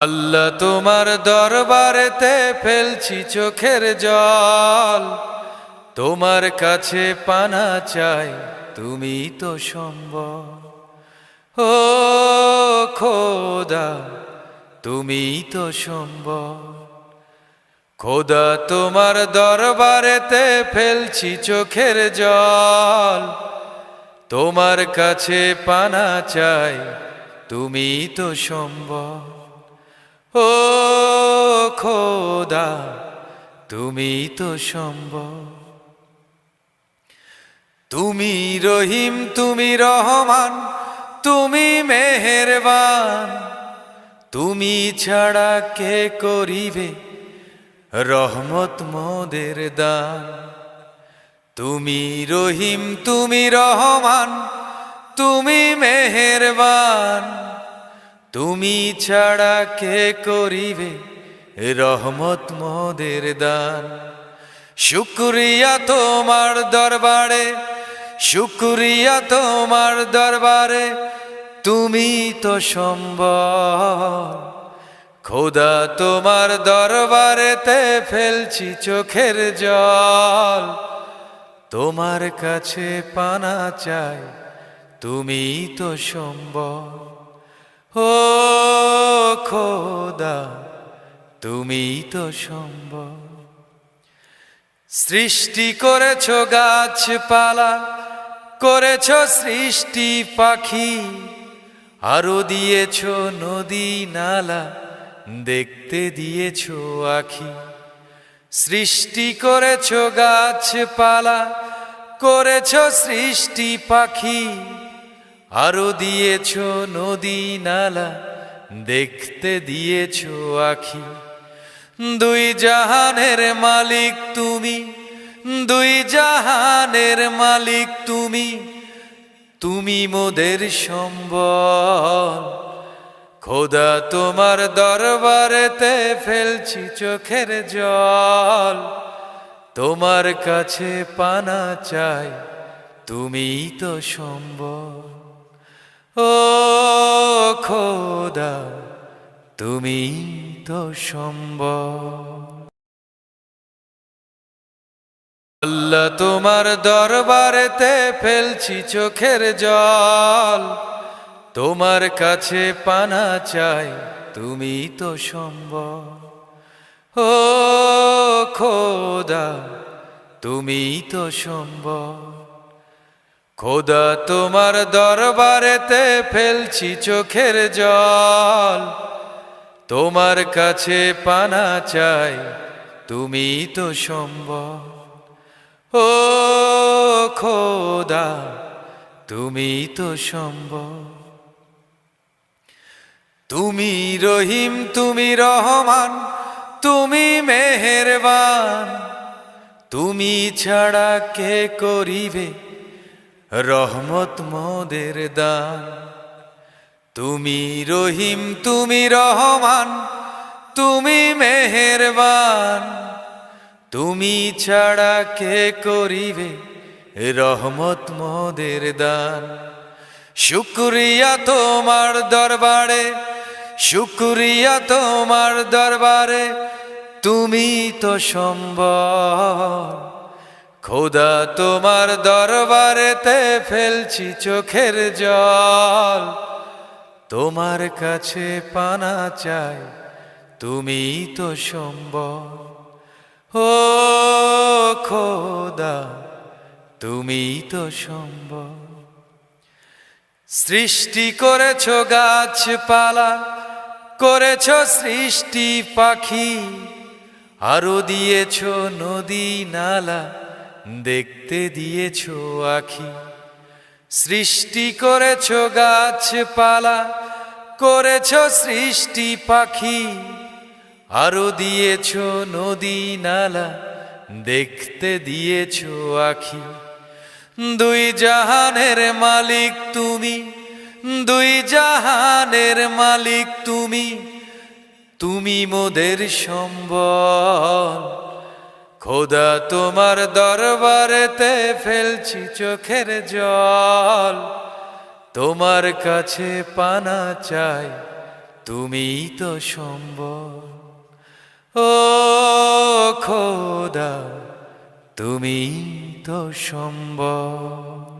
আল্লাহ তোমার দরবারেতে ফেলছি চোখের জল। তোমার কাছে পানা চাই, তুমি তো সম্ভব ও খোদা, তুমি তো সম্ভব খোদা তোমার দরবারেতে ফেলছি চোখের জল। তোমার কাছে পানা চাই, তুমি তো সম্ভব খোদা তুমি তো সম্ভব। তুমি রহিম, তুমি রহমান, তুমি মেহেরবান। তুমি ছাড়া কে করিবে রহমত মোদের দান? তুমি রহিম, তুমি রহমান, তুমি মেহেরবান। তুমি ছাড়া কে করিবে রহমত মোদের দান। শুক্রিয়া তোমার দরবারে, শুক্রিয়া তোমার দরবারে, তুমি তো সম্ভব খোদা তোমার দরবারেতে ফেলছি চোখের জল। তোমার কাছে পানা চাই, তুমি তো সম্ভব ও খোদা তুমি তো সম্ভব সৃষ্টি করেছ গাছপালা, করেছ সৃষ্টি পাখি, আরও দিয়েছ নদী নালা, দেখতে দিয়েছ আখি। সৃষ্টি করেছ গাছপালা, করেছ সৃষ্টি পাখি, আরও দিয়েছ নদী নালা, দেখতে দিয়েছ আখি। দুই জাহানের মালিক তুমি, দুই জাহানের মালিক তুমি তুমি মোদের সম্বল। খোদা তোমার দরবারেতে ফেলছি চোখের জল। তোমার কাছে পানা চাই তুমি তো সম্ভব ও খোদা তুমি তো সম্ভব আল্লাহ তোমার দরবারেতে ফেলছি চোখের জল। তোমার কাছে পানা চাই, তুমি তো সম্ভব ও খোদা, তুমি তো সম্ভব খোদা তোমার দরবারেতে ফেলছি চোখের জল। তোমার কাছে পানা চাই, তুমি তো সম্ভব ও খোদা, তুমি তো সম্ভব তুমি রহিম, তুমি রহমান, তুমি মেহেরবান। তুমি ছাড়া কে করিবে রহমত মোদের দান? তুমি রহিম, তুমি রহমান, তুমি মেহেরবান। তুমি ছাড়া কে করিবে রহমত মোদের দান? শুক্রিয়া তোমার দরবারে, শুক্রিয়া তোমার দরবারে, তুমি তো সম্ভব খোদা তোমার দরবারেতে ফেলছি চোখের জল। তোমার কাছে পানা চাই তুমি তো সম্ভব ও খোদা তুমি তো সম্ভব সৃষ্টি করেছ গাছপালা, করেছ সৃষ্টি পাখি, আরও দিয়েছ নদী নালা, দেখতে দিয়েছ আখি। সৃষ্টি করেছ গাছপালা, করেছ সৃষ্টি পাখি, আরও দিয়েছ নদী নালা, দেখতে দিয়েছ আখি। দুই জাহানের মালিক তুমি, দুই জাহানের মালিক তুমি তুমি মোদের সম্বল। খোদা তোমার দরবারেতে ফেলছি চোখের জল। তোমার কাছে পানা চাই তুমি তো সম্ভব ও খোদা তুমি তো সম্ভব